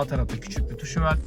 Sağ tarafta küçük bir tuşu var.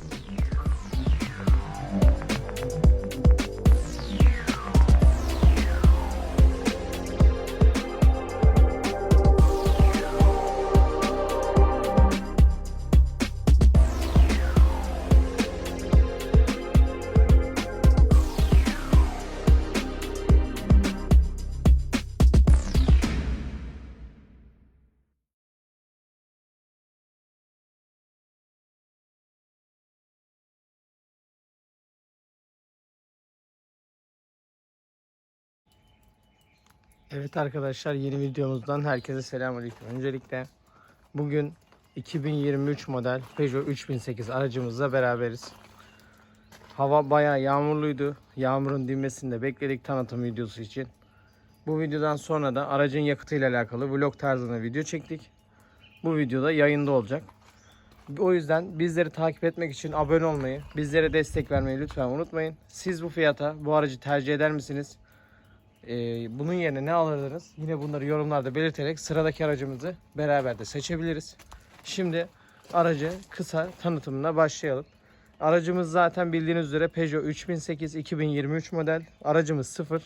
Evet arkadaşlar yeni videomuzdan herkese selamünaleyküm. Öncelikle bugün 2023 model Peugeot 3008 aracımızla beraberiz. Hava bayağı yağmurluydu. Yağmurun dinmesini de bekledik tanıtım videosu için. Bu videodan sonra da aracın yakıtıyla alakalı vlog tarzında video çektik. Bu videoda yayında olacak. O yüzden bizleri takip etmek için abone olmayı, bizlere destek vermeyi lütfen unutmayın. Siz bu fiyata bu aracı tercih eder misiniz? Ee, bunun yerine ne alırdınız? Yine bunları yorumlarda belirterek sıradaki aracımızı beraber de seçebiliriz. Şimdi aracı kısa tanıtımına başlayalım. Aracımız zaten bildiğiniz üzere Peugeot 3008 2023 model. Aracımız sıfır.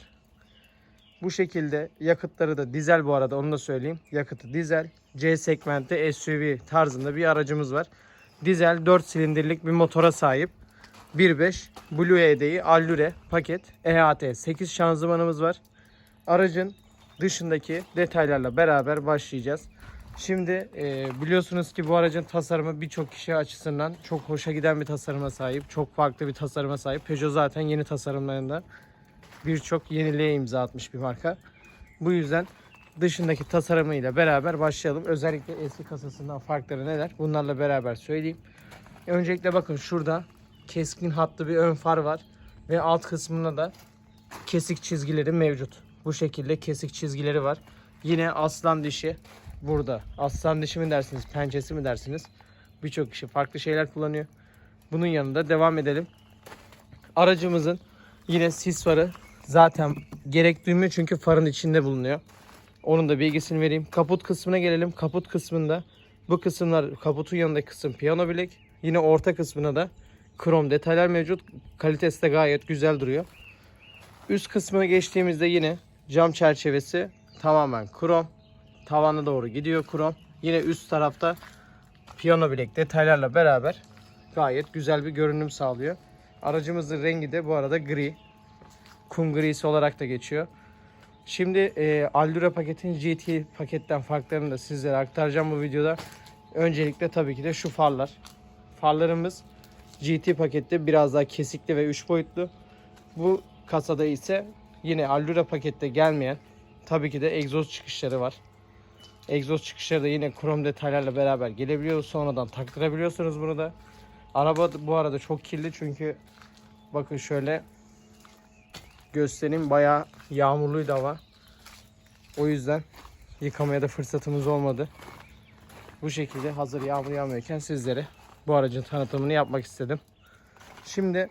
Bu şekilde yakıtları da dizel bu arada onu da söyleyeyim. Yakıtı dizel. C segmentte SUV tarzında bir aracımız var. Dizel 4 silindirlik bir motora sahip. 1.5 Blue EDI Allure paket EAT 8 şanzımanımız var. Aracın dışındaki detaylarla beraber başlayacağız. Şimdi e, biliyorsunuz ki bu aracın tasarımı birçok kişi açısından çok hoşa giden bir tasarıma sahip. Çok farklı bir tasarıma sahip. Peugeot zaten yeni tasarımlarında birçok yeniliğe imza atmış bir marka. Bu yüzden dışındaki tasarımıyla beraber başlayalım. Özellikle eski kasasından farkları neler? Bunlarla beraber söyleyeyim. Öncelikle bakın şurada keskin hatlı bir ön far var ve alt kısmında da kesik çizgileri mevcut. Bu şekilde kesik çizgileri var. Yine aslan dişi burada. Aslan dişi mi dersiniz, pençesi mi dersiniz? Birçok kişi farklı şeyler kullanıyor. Bunun yanında devam edelim. Aracımızın yine sis farı zaten gerek duymuyor çünkü farın içinde bulunuyor. Onun da bilgisini vereyim. Kaput kısmına gelelim. Kaput kısmında bu kısımlar kaputun yanındaki kısım piyano bilek. Yine orta kısmına da krom detaylar mevcut. Kalitesi de gayet güzel duruyor. Üst kısmına geçtiğimizde yine cam çerçevesi tamamen krom. Tavana doğru gidiyor krom. Yine üst tarafta piyano bilek detaylarla beraber gayet güzel bir görünüm sağlıyor. Aracımızın rengi de bu arada gri. Kum grisi olarak da geçiyor. Şimdi e, Allura paketin GT paketten farklarını da sizlere aktaracağım bu videoda. Öncelikle tabii ki de şu farlar. Farlarımız GT pakette biraz daha kesikli ve 3 boyutlu. Bu kasada ise yine Allura pakette gelmeyen tabii ki de egzoz çıkışları var. Egzoz çıkışları da yine krom detaylarla beraber gelebiliyor. Sonradan taktırabiliyorsunuz bunu da. Araba bu arada çok kirli çünkü bakın şöyle göstereyim bayağı yağmurluydu hava. O yüzden yıkamaya da fırsatımız olmadı. Bu şekilde hazır yağmur yağmıyorken sizlere bu aracın tanıtımını yapmak istedim. Şimdi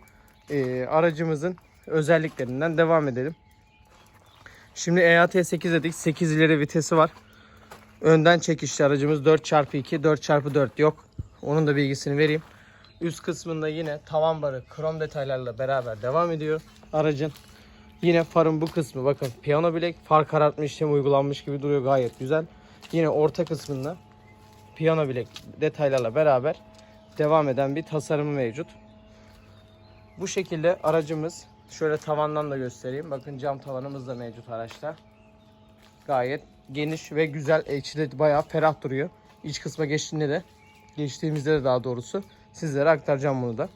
e, aracımızın özelliklerinden devam edelim. Şimdi E EAT8 dedik. 8 ileri vitesi var. Önden çekişli aracımız 4x2, 4x4 yok. Onun da bilgisini vereyim. Üst kısmında yine tavan barı krom detaylarla beraber devam ediyor aracın. Yine farın bu kısmı bakın piyano bilek far karartma işlemi uygulanmış gibi duruyor gayet güzel. Yine orta kısmında piyano bilek detaylarla beraber devam eden bir tasarımı mevcut. Bu şekilde aracımız şöyle tavandan da göstereyim. Bakın cam tavanımız da mevcut araçta. Gayet geniş ve güzel. içi bayağı ferah duruyor. İç kısma geçtiğinde de geçtiğimizde de daha doğrusu sizlere aktaracağım bunu da.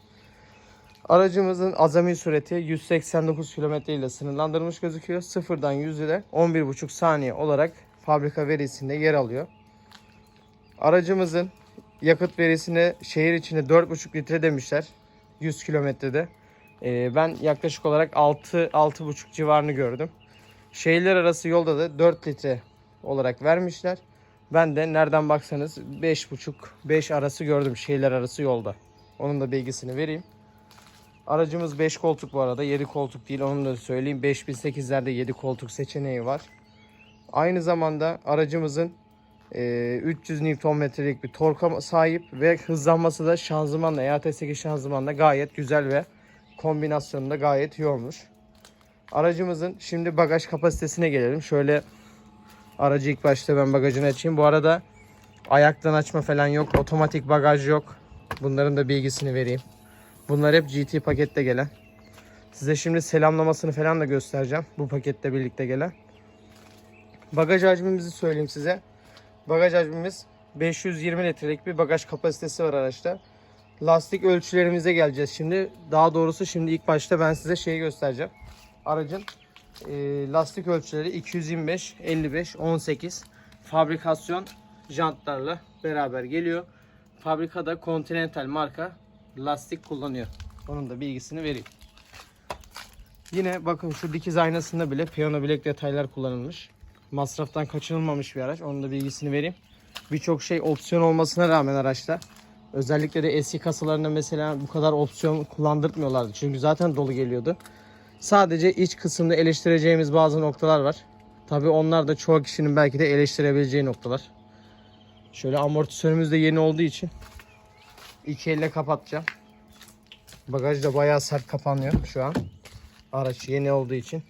Aracımızın azami süreti 189 km ile sınırlandırılmış gözüküyor. Sıfırdan 100'e 11,5 saniye olarak fabrika verisinde yer alıyor. Aracımızın yakıt verisine şehir içinde 4,5 litre demişler 100 kilometrede. Ee, ben yaklaşık olarak 6-6,5 civarını gördüm. Şehirler arası yolda da 4 litre olarak vermişler. Ben de nereden baksanız 5,5-5 arası gördüm şehirler arası yolda. Onun da bilgisini vereyim. Aracımız 5 koltuk bu arada. 7 koltuk değil onu da söyleyeyim. 5008'lerde 7 koltuk seçeneği var. Aynı zamanda aracımızın 300 Nm'lik bir torka sahip ve hızlanması da şanzımanla EAT8 şanzımanla gayet güzel ve kombinasyonu da gayet iyi olmuş. Aracımızın şimdi bagaj kapasitesine gelelim. Şöyle aracı ilk başta ben bagajını açayım. Bu arada ayaktan açma falan yok. Otomatik bagaj yok. Bunların da bilgisini vereyim. Bunlar hep GT pakette gelen. Size şimdi selamlamasını falan da göstereceğim. Bu pakette birlikte gelen. Bagaj hacmimizi söyleyeyim size. Bagaj hacmimiz 520 litrelik bir bagaj kapasitesi var araçta. Lastik ölçülerimize geleceğiz şimdi. Daha doğrusu şimdi ilk başta ben size şeyi göstereceğim. Aracın e, lastik ölçüleri 225, 55, 18. Fabrikasyon jantlarla beraber geliyor. Fabrikada Continental marka lastik kullanıyor. Onun da bilgisini vereyim. Yine bakın şu dikiz aynasında bile piyano bilek detaylar kullanılmış. Masraftan kaçınılmamış bir araç. Onun da bilgisini vereyim. Birçok şey opsiyon olmasına rağmen araçta özellikle de eski kasalarında mesela bu kadar opsiyon kullandırtmıyorlardı. Çünkü zaten dolu geliyordu. Sadece iç kısımda eleştireceğimiz bazı noktalar var. Tabi onlar da çoğu kişinin belki de eleştirebileceği noktalar. Şöyle amortisörümüz de yeni olduğu için iki elle kapatacağım. Bagaj da bayağı sert kapanıyor şu an. Araç yeni olduğu için.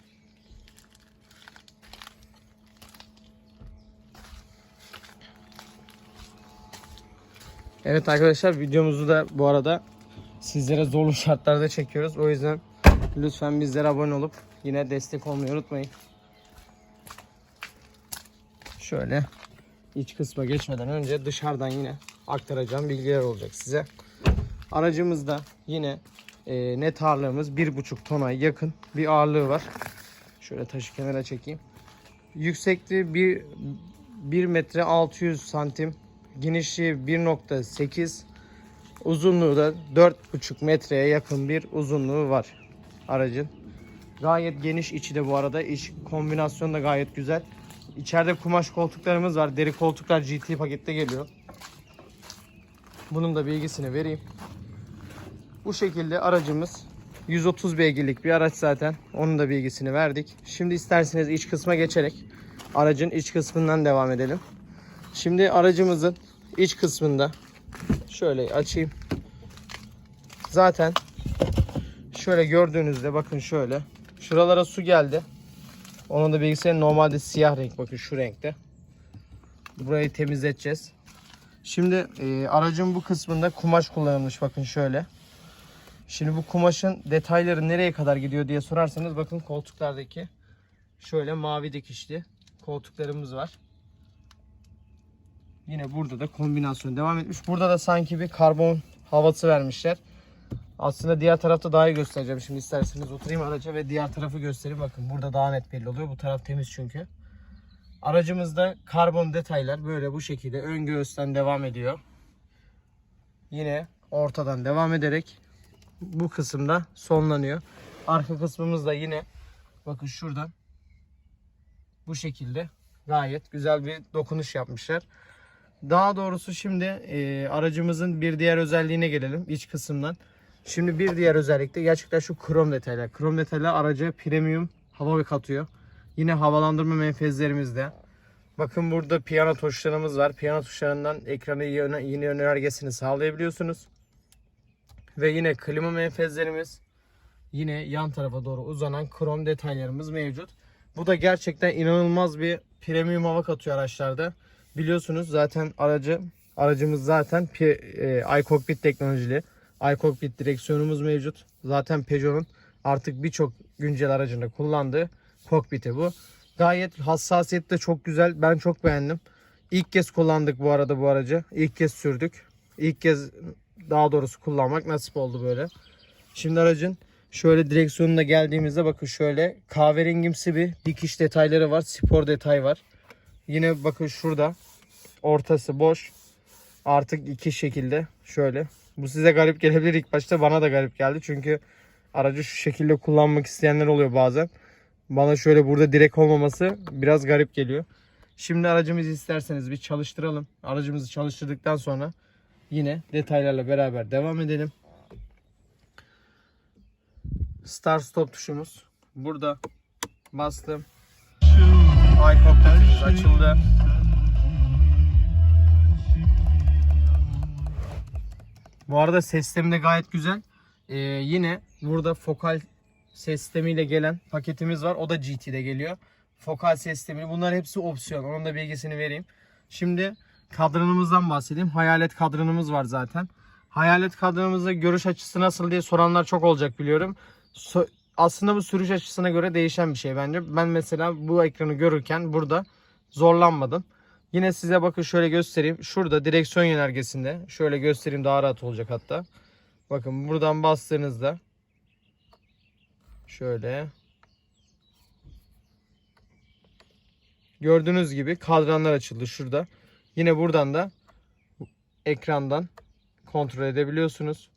Evet arkadaşlar videomuzu da bu arada sizlere zorlu şartlarda çekiyoruz. O yüzden lütfen bizlere abone olup yine destek olmayı unutmayın. Şöyle iç kısma geçmeden önce dışarıdan yine aktaracağım bilgiler olacak size. Aracımızda yine e, net ağırlığımız 1,5 tona yakın bir ağırlığı var. Şöyle taşı kenara çekeyim. Yüksekliği 1, 1 metre 600 santim. Genişliği 1.8. Uzunluğu da 4,5 metreye yakın bir uzunluğu var aracın. Gayet geniş içi de bu arada. İç kombinasyonu da gayet güzel. İçeride kumaş koltuklarımız var. Deri koltuklar GT pakette geliyor. Bunun da bilgisini vereyim. Bu şekilde aracımız 130 beygirlik bir araç zaten. Onun da bilgisini verdik. Şimdi isterseniz iç kısma geçerek aracın iç kısmından devam edelim. Şimdi aracımızın iç kısmında şöyle açayım. Zaten şöyle gördüğünüzde bakın şöyle. Şuralara su geldi. Onun da bilgisayarı normalde siyah renk bakın şu renkte. Burayı temizleteceğiz. Şimdi e, aracın bu kısmında kumaş kullanılmış bakın şöyle. Şimdi bu kumaşın detayları nereye kadar gidiyor diye sorarsanız bakın koltuklardaki şöyle mavi dikişli koltuklarımız var. Yine burada da kombinasyon devam etmiş. Burada da sanki bir karbon havası vermişler. Aslında diğer tarafta daha iyi göstereceğim. Şimdi isterseniz oturayım araca ve diğer tarafı göstereyim. Bakın burada daha net belli oluyor. Bu taraf temiz çünkü. Aracımızda karbon detaylar böyle bu şekilde ön göğüsten devam ediyor. Yine ortadan devam ederek bu kısımda sonlanıyor. Arka kısmımız da yine bakın şuradan bu şekilde gayet güzel bir dokunuş yapmışlar. Daha doğrusu şimdi e, aracımızın bir diğer özelliğine gelelim iç kısımdan. Şimdi bir diğer özellik de gerçekten şu krom detaylar. Krom detaylar araca premium hava katıyor. Yine havalandırma menfezlerimiz de. Bakın burada piyano tuşlarımız var. Piyano tuşlarından ekranı yine yönergesini sağlayabiliyorsunuz. Ve yine klima menfezlerimiz. Yine yan tarafa doğru uzanan krom detaylarımız mevcut. Bu da gerçekten inanılmaz bir premium hava katıyor araçlarda. Biliyorsunuz zaten aracı aracımız zaten e, iCockpit teknolojili. iCockpit direksiyonumuz mevcut. Zaten Peugeot'un artık birçok güncel aracında kullandığı kokpiti bu. Gayet hassasiyeti de çok güzel. Ben çok beğendim. İlk kez kullandık bu arada bu aracı. İlk kez sürdük. İlk kez daha doğrusu kullanmak nasip oldu böyle. Şimdi aracın şöyle direksiyonuna geldiğimizde bakın şöyle kahverengimsi bir dikiş detayları var. Spor detay var. Yine bakın şurada ortası boş. Artık iki şekilde şöyle. Bu size garip gelebilir ilk başta bana da garip geldi. Çünkü aracı şu şekilde kullanmak isteyenler oluyor bazen. Bana şöyle burada direkt olmaması biraz garip geliyor. Şimdi aracımızı isterseniz bir çalıştıralım. Aracımızı çalıştırdıktan sonra yine detaylarla beraber devam edelim. Start stop tuşumuz burada. Bastım iCockpit'imiz şey. açıldı. Bu arada sistemi de gayet güzel. Ee, yine burada fokal ses sistemiyle gelen paketimiz var. O da GT'de geliyor. Fokal ses sistemi. Bunlar hepsi opsiyon. Onun da bilgisini vereyim. Şimdi kadranımızdan bahsedeyim. Hayalet kadranımız var zaten. Hayalet kadranımızda görüş açısı nasıl diye soranlar çok olacak biliyorum. So aslında bu sürüş açısına göre değişen bir şey bence. Ben mesela bu ekranı görürken burada zorlanmadım. Yine size bakın şöyle göstereyim. Şurada direksiyon yönergesinde şöyle göstereyim daha rahat olacak hatta. Bakın buradan bastığınızda şöyle gördüğünüz gibi kadranlar açıldı şurada. Yine buradan da ekrandan kontrol edebiliyorsunuz.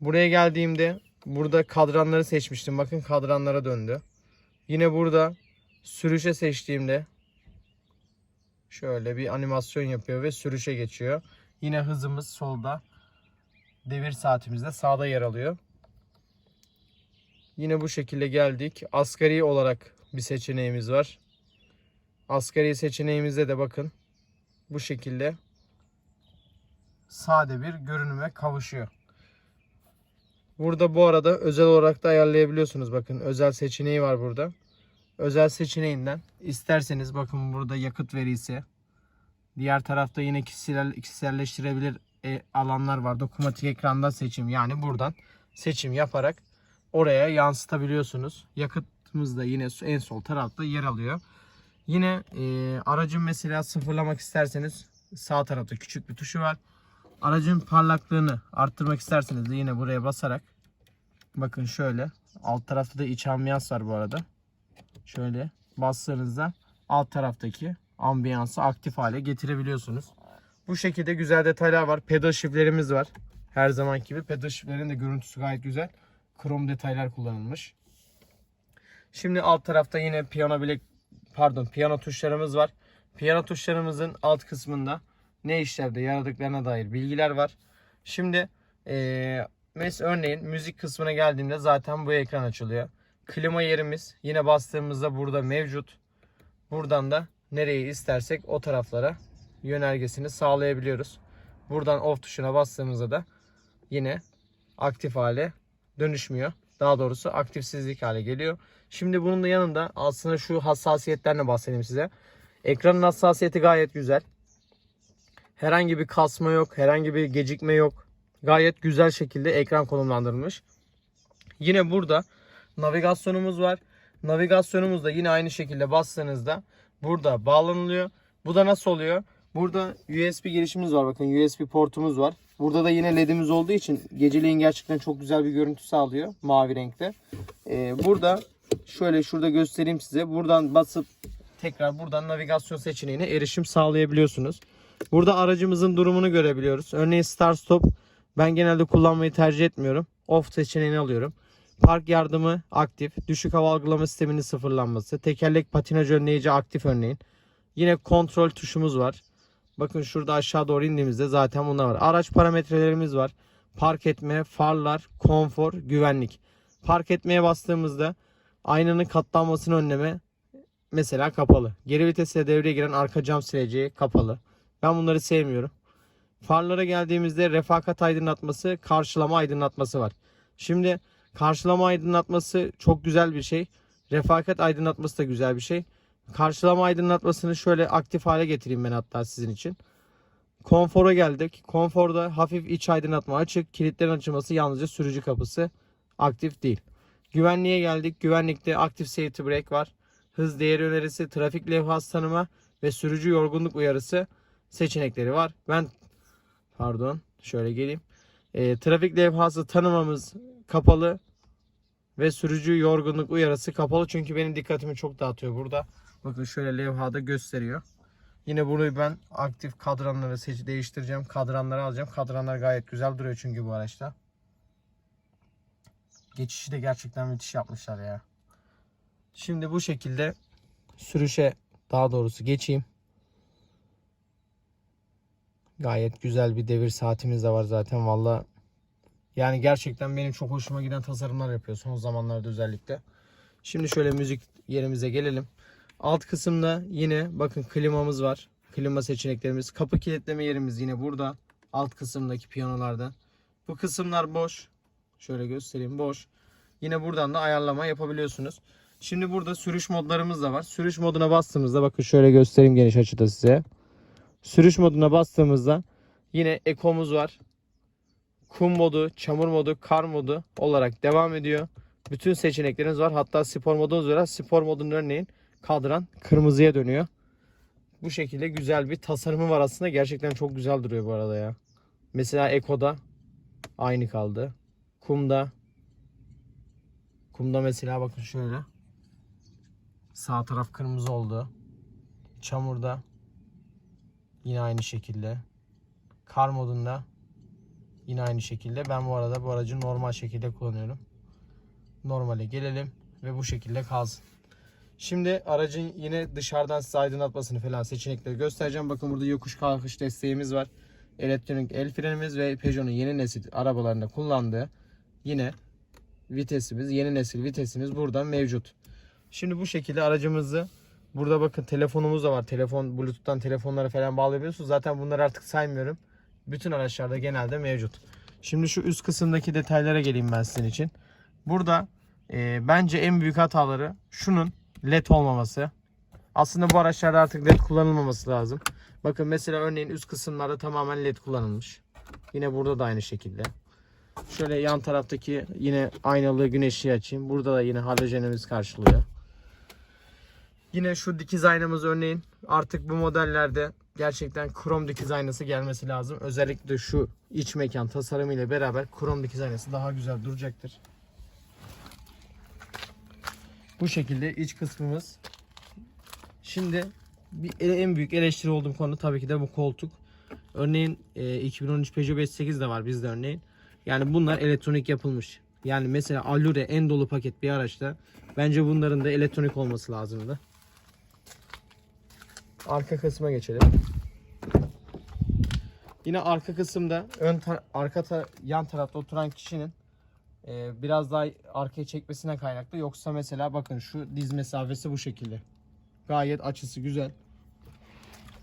Buraya geldiğimde burada kadranları seçmiştim. Bakın kadranlara döndü. Yine burada sürüşe seçtiğimde şöyle bir animasyon yapıyor ve sürüşe geçiyor. Yine hızımız solda. Devir saatimiz de sağda yer alıyor. Yine bu şekilde geldik. Asgari olarak bir seçeneğimiz var. Asgari seçeneğimizde de bakın bu şekilde sade bir görünüme kavuşuyor. Burada bu arada özel olarak da ayarlayabiliyorsunuz. Bakın özel seçeneği var burada. Özel seçeneğinden isterseniz bakın burada yakıt verisi. Diğer tarafta yine kişisel, kişiselleştirebilir e, alanlar var. Dokunmatik ekrandan seçim yani buradan seçim yaparak oraya yansıtabiliyorsunuz. Yakıtımız da yine en sol tarafta yer alıyor. Yine e, aracın mesela sıfırlamak isterseniz sağ tarafta küçük bir tuşu var. Aracın parlaklığını arttırmak isterseniz de yine buraya basarak bakın şöyle alt tarafta da iç ambiyans var bu arada. Şöyle bastığınızda alt taraftaki ambiyansı aktif hale getirebiliyorsunuz. Bu şekilde güzel detaylar var. Pedal shift'lerimiz var. Her zaman gibi pedal shift'lerin de görüntüsü gayet güzel. Krom detaylar kullanılmış. Şimdi alt tarafta yine piyano bilek pardon piyano tuşlarımız var. Piyano tuşlarımızın alt kısmında ne işlevde yaradıklarına dair bilgiler var. Şimdi eee mes örneğin müzik kısmına geldiğimde zaten bu ekran açılıyor. Klima yerimiz yine bastığımızda burada mevcut. Buradan da nereyi istersek o taraflara yönergesini sağlayabiliyoruz. Buradan off tuşuna bastığımızda da yine aktif hale dönüşmüyor. Daha doğrusu aktifsizlik hale geliyor. Şimdi bunun da yanında aslında şu hassasiyetlerle bahsedeyim size. Ekranın hassasiyeti gayet güzel. Herhangi bir kasma yok, herhangi bir gecikme yok. Gayet güzel şekilde ekran konumlandırılmış. Yine burada navigasyonumuz var. Navigasyonumuz da yine aynı şekilde bastığınızda burada bağlanılıyor. Bu da nasıl oluyor? Burada USB girişimiz var. Bakın USB portumuz var. Burada da yine ledimiz olduğu için geceleyin gerçekten çok güzel bir görüntü sağlıyor. Mavi renkte. Ee, burada şöyle şurada göstereyim size. Buradan basıp tekrar buradan navigasyon seçeneğine erişim sağlayabiliyorsunuz. Burada aracımızın durumunu görebiliyoruz. Örneğin start stop ben genelde kullanmayı tercih etmiyorum. Off seçeneğini alıyorum. Park yardımı aktif. Düşük hava algılama sisteminin sıfırlanması. Tekerlek patinaj önleyici aktif örneğin. Yine kontrol tuşumuz var. Bakın şurada aşağı doğru indiğimizde zaten bunlar var. Araç parametrelerimiz var. Park etme, farlar, konfor, güvenlik. Park etmeye bastığımızda aynanın katlanmasını önleme mesela kapalı. Geri vitesle devreye giren arka cam sileceği kapalı. Ben bunları sevmiyorum. Farlara geldiğimizde refakat aydınlatması, karşılama aydınlatması var. Şimdi karşılama aydınlatması çok güzel bir şey. Refakat aydınlatması da güzel bir şey. Karşılama aydınlatmasını şöyle aktif hale getireyim ben hatta sizin için. Konfora geldik. Konforda hafif iç aydınlatma açık. Kilitlerin açılması yalnızca sürücü kapısı aktif değil. Güvenliğe geldik. Güvenlikte aktif safety brake var. Hız değeri önerisi, trafik levhası tanıma ve sürücü yorgunluk uyarısı seçenekleri var. Ben pardon şöyle geleyim. E, trafik levhası tanımamız kapalı ve sürücü yorgunluk uyarısı kapalı çünkü benim dikkatimi çok dağıtıyor burada. Bakın şöyle levhada gösteriyor. Yine burayı ben aktif kadranları seç değiştireceğim. Kadranları alacağım. Kadranlar gayet güzel duruyor çünkü bu araçta. Geçişi de gerçekten müthiş yapmışlar ya. Şimdi bu şekilde sürüşe daha doğrusu geçeyim. Gayet güzel bir devir saatimiz de var zaten valla. Yani gerçekten benim çok hoşuma giden tasarımlar yapıyor son zamanlarda özellikle. Şimdi şöyle müzik yerimize gelelim. Alt kısımda yine bakın klimamız var. Klima seçeneklerimiz. Kapı kilitleme yerimiz yine burada. Alt kısımdaki piyanolarda. Bu kısımlar boş. Şöyle göstereyim boş. Yine buradan da ayarlama yapabiliyorsunuz. Şimdi burada sürüş modlarımız da var. Sürüş moduna bastığımızda bakın şöyle göstereyim geniş açıda size. Sürüş moduna bastığımızda yine ekomuz var. Kum modu, çamur modu, kar modu olarak devam ediyor. Bütün seçenekleriniz var. Hatta spor modunuz var. Spor modunun örneğin kadran kırmızıya dönüyor. Bu şekilde güzel bir tasarımı var aslında. Gerçekten çok güzel duruyor bu arada ya. Mesela Eko'da aynı kaldı. Kum'da Kum'da mesela bakın şöyle. Sağ taraf kırmızı oldu. Çamurda yine aynı şekilde. Kar modunda yine aynı şekilde. Ben bu arada bu aracı normal şekilde kullanıyorum. Normale gelelim ve bu şekilde kalsın. Şimdi aracın yine dışarıdan size aydınlatmasını falan seçenekleri göstereceğim. Bakın burada yokuş kalkış desteğimiz var. Elektronik el frenimiz ve Peugeot'un yeni nesil arabalarında kullandığı yine vitesimiz, yeni nesil vitesimiz burada mevcut. Şimdi bu şekilde aracımızı burada bakın telefonumuz da var. Telefon Bluetooth'tan telefonlara falan bağlayabiliyorsunuz. Zaten bunları artık saymıyorum. Bütün araçlarda genelde mevcut. Şimdi şu üst kısımdaki detaylara geleyim ben sizin için. Burada e, bence en büyük hataları şunun led olmaması. Aslında bu araçlarda artık led kullanılmaması lazım. Bakın mesela örneğin üst kısımlarda tamamen led kullanılmış. Yine burada da aynı şekilde. Şöyle yan taraftaki yine aynalı güneşi açayım. Burada da yine halojenimiz karşılıyor. Yine şu dikiz aynamız örneğin artık bu modellerde gerçekten krom dikiz aynası gelmesi lazım. Özellikle şu iç mekan tasarımı ile beraber krom dikiz aynası daha güzel duracaktır. Bu şekilde iç kısmımız. Şimdi bir en büyük eleştiri olduğum konu tabii ki de bu koltuk. Örneğin e, 2013 Peugeot 508 de var bizde örneğin. Yani bunlar elektronik yapılmış. Yani mesela Allure en dolu paket bir araçta bence bunların da elektronik olması lazımdı. Arka kısma geçelim. Yine arka kısımda ön tar- arka ta- yan tarafta oturan kişinin e, biraz daha arkaya çekmesine kaynaklı. Yoksa mesela bakın şu diz mesafesi bu şekilde. Gayet açısı güzel.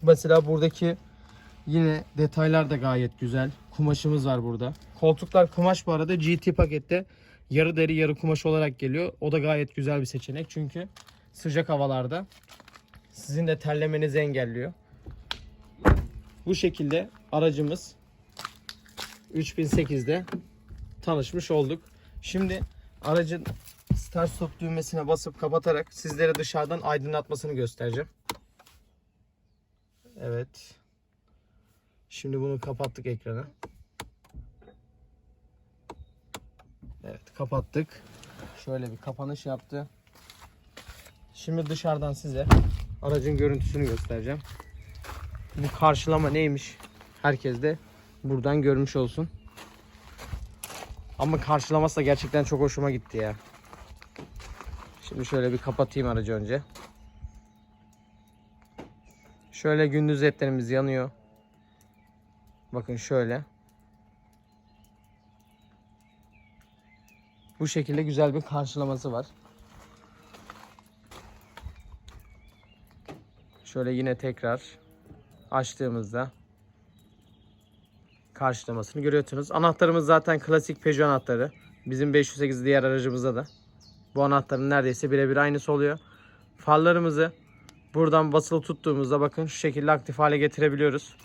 Mesela buradaki yine detaylar da gayet güzel. Kumaşımız var burada. Koltuklar kumaş bu arada GT pakette yarı deri yarı kumaş olarak geliyor. O da gayet güzel bir seçenek. Çünkü sıcak havalarda sizin de terlemenizi engelliyor. Bu şekilde aracımız 3008'de tanışmış olduk. Şimdi aracın start stop düğmesine basıp kapatarak sizlere dışarıdan aydınlatmasını göstereceğim. Evet. Şimdi bunu kapattık ekranı. Evet kapattık. Şöyle bir kapanış yaptı. Şimdi dışarıdan size aracın görüntüsünü göstereceğim. Bu karşılama neymiş? Herkes de buradan görmüş olsun. Ama karşılaması da gerçekten çok hoşuma gitti ya. Şimdi şöyle bir kapatayım aracı önce. Şöyle gündüz ledlerimiz yanıyor. Bakın şöyle. Bu şekilde güzel bir karşılaması var. Şöyle yine tekrar açtığımızda karşılamasını görüyorsunuz. Anahtarımız zaten klasik Peugeot anahtarı. Bizim 508 diğer aracımızda da. Bu anahtarın neredeyse birebir aynısı oluyor. Farlarımızı buradan basılı tuttuğumuzda bakın şu şekilde aktif hale getirebiliyoruz.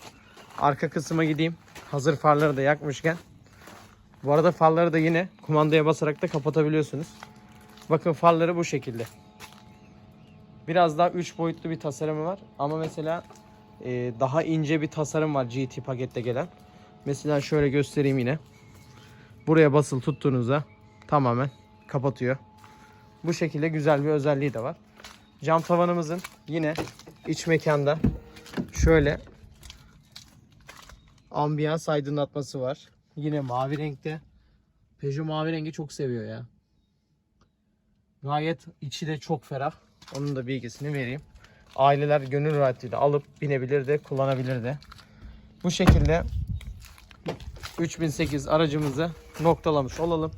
Arka kısma gideyim. Hazır farları da yakmışken. Bu arada farları da yine kumandaya basarak da kapatabiliyorsunuz. Bakın farları bu şekilde. Biraz daha 3 boyutlu bir tasarımı var. Ama mesela e, daha ince bir tasarım var GT pakette gelen. Mesela şöyle göstereyim yine. Buraya basılı tuttuğunuzda tamamen kapatıyor. Bu şekilde güzel bir özelliği de var. Cam tavanımızın yine iç mekanda şöyle ambiyans aydınlatması var. Yine mavi renkte. Peugeot mavi rengi çok seviyor ya. Gayet içi de çok ferah. Onun da bilgisini vereyim. Aileler gönül rahatlığıyla alıp binebilir de kullanabilir de. Bu şekilde 3008 aracımızı noktalamış olalım.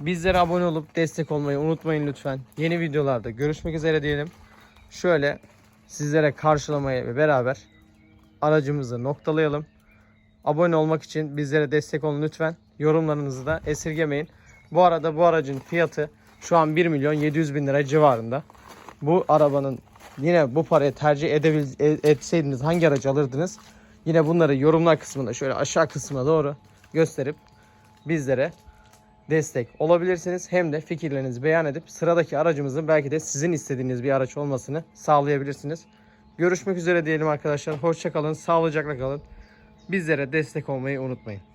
Bizlere abone olup destek olmayı unutmayın lütfen. Yeni videolarda görüşmek üzere diyelim. Şöyle sizlere karşılamaya beraber aracımızı noktalayalım. Abone olmak için bizlere destek olun lütfen. Yorumlarınızı da esirgemeyin. Bu arada bu aracın fiyatı şu an 1 milyon 700 bin lira civarında. Bu arabanın yine bu parayı tercih edebil, e- etseydiniz hangi aracı alırdınız? Yine bunları yorumlar kısmında şöyle aşağı kısmına doğru gösterip bizlere destek olabilirsiniz. Hem de fikirlerinizi beyan edip sıradaki aracımızın belki de sizin istediğiniz bir araç olmasını sağlayabilirsiniz. Görüşmek üzere diyelim arkadaşlar. Hoşça kalın, sağlıcakla kalın. Bizlere destek olmayı unutmayın.